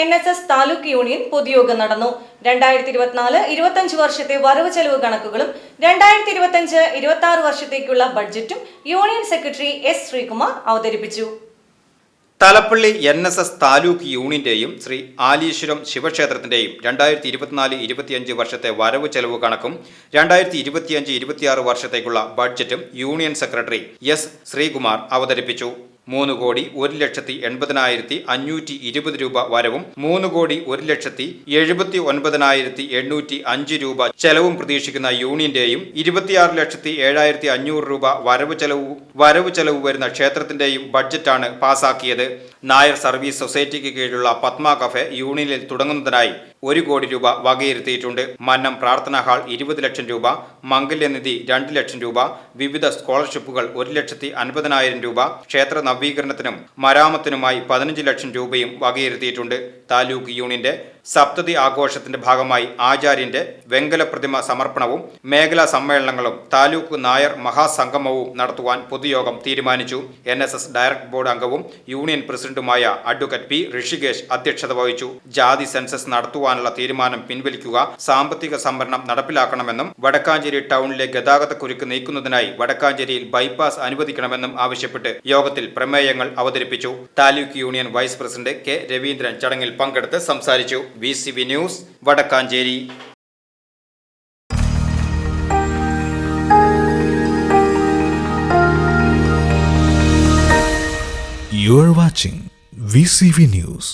N S S taluk union പൊതുയോഗം നടന്നു. രണ്ടായിരത്തി ഇരുപത്തിനാല് ഇരുപത്തഞ്ച് വർഷത്തെ വരവ് ചെലവ് കണക്കുകളും രണ്ടായിരത്തി ഇരുപത്തഞ്ച് ഇരുപത്തി ആറ് വർഷത്തേക്കുള്ള ബഡ്ജറ്റും യൂണിയൻ സെക്രട്ടറി എസ് ശ്രീകുമാർ അവതരിപ്പിച്ചു. Thalappilly N S S taluk യൂണിയന്റെയും Shri ആലീശ്വരം ശിവക്ഷേത്രത്തിന്റെയും രണ്ടായിരത്തി ഇരുപത്തിനാല് ഇരുപത്തിയഞ്ച് വർഷത്തെ വരവ് ചെലവ് കണക്കും രണ്ടായിരത്തി ഇരുപത്തിയഞ്ച് ഇരുപത്തിയാറ് വർഷത്തേക്കുള്ള ബഡ്ജറ്റും യൂണിയൻ സെക്രട്ടറി എസ് ശ്രീകുമാർ അവതരിപ്പിച്ചു. മൂന്ന് കോടി ഒരു ലക്ഷത്തി എൺപതിനായിരത്തി അഞ്ഞൂറ്റി ഇരുപത് രൂപ വരവും മൂന്ന് കോടി ഒരു ലക്ഷത്തി എഴുപത്തി ഒൻപതിനായിരത്തി എണ്ണൂറ്റി അഞ്ച് രൂപ ചെലവും പ്രതീക്ഷിക്കുന്ന യൂണിയന്റെയും ഇരുപത്തിയാറ് ലക്ഷത്തി ഏഴായിരത്തി അഞ്ഞൂറ് രൂപ വരവ് ചെലവ് വരവ് ചെലവ് വരുന്ന ക്ഷേത്രത്തിന്റെയും ബഡ്ജറ്റാണ് പാസാക്കിയത്. നായർ സർവീസ് സൊസൈറ്റിക്ക് കീഴിലുള്ള പത്മ കഫെ യൂണിയനിൽ തുടങ്ങുന്നതിനായി ഒരു കോടി രൂപ വകയിരുത്തിയിട്ടുണ്ട്. മന്നം പ്രാർത്ഥനാ ഹാൾ ഇരുപത് ലക്ഷം രൂപ മംഗല്യനിധി രണ്ട് ലക്ഷം രൂപ വിവിധ സ്കോളർഷിപ്പുകൾ ഒരു ലക്ഷത്തി അൻപതിനായിരം രൂപ ക്ഷേത്ര നവീകരണത്തിനും മരാമത്തിനുമായി പതിനഞ്ച് ലക്ഷം രൂപയും വകയിരുത്തിയിട്ടുണ്ട്. താലൂക്ക് യൂണിയന്റെ സപ്തതി ആഘോഷത്തിന്റെ ഭാഗമായി ആചാര്യന്റെ വെങ്കല പ്രതിമ സമർപ്പണവും മേഖലാ സമ്മേളനങ്ങളും താലൂക്ക് നായർ മഹാസംഗമവും നടത്തുവാൻ പൊതുയോഗം തീരുമാനിച്ചു. എൻ ഡയറക്ട് ബോർഡ് അംഗവും യൂണിയൻ പ്രസിഡന്റുമായ അഡ്വക്കേറ്റ് പി ഋഷികേഷ് അധ്യക്ഷത വഹിച്ചു. ജാതി സെൻസസ് നടത്തുവാനുള്ള തീരുമാനം പിൻവലിക്കുക സാമ്പത്തിക സംവരണം നടപ്പിലാക്കണമെന്നും വടക്കാഞ്ചേരി ടൗണിലെ ഗതാഗത കുരുക്ക് നീക്കുന്നതിനായി വടക്കാഞ്ചേരിയിൽ ബൈപ്പാസ് അനുവദിക്കണമെന്നും ആവശ്യപ്പെട്ട് യോഗത്തിൽ പ്രമേയങ്ങൾ അവതരിപ്പിച്ചു. Taluk union vice president K Raveendran ചടങ്ങിൽ പങ്കെടുത്ത് സംസാരിച്ചു. V news Vadakkanchery. You are watching VCV News.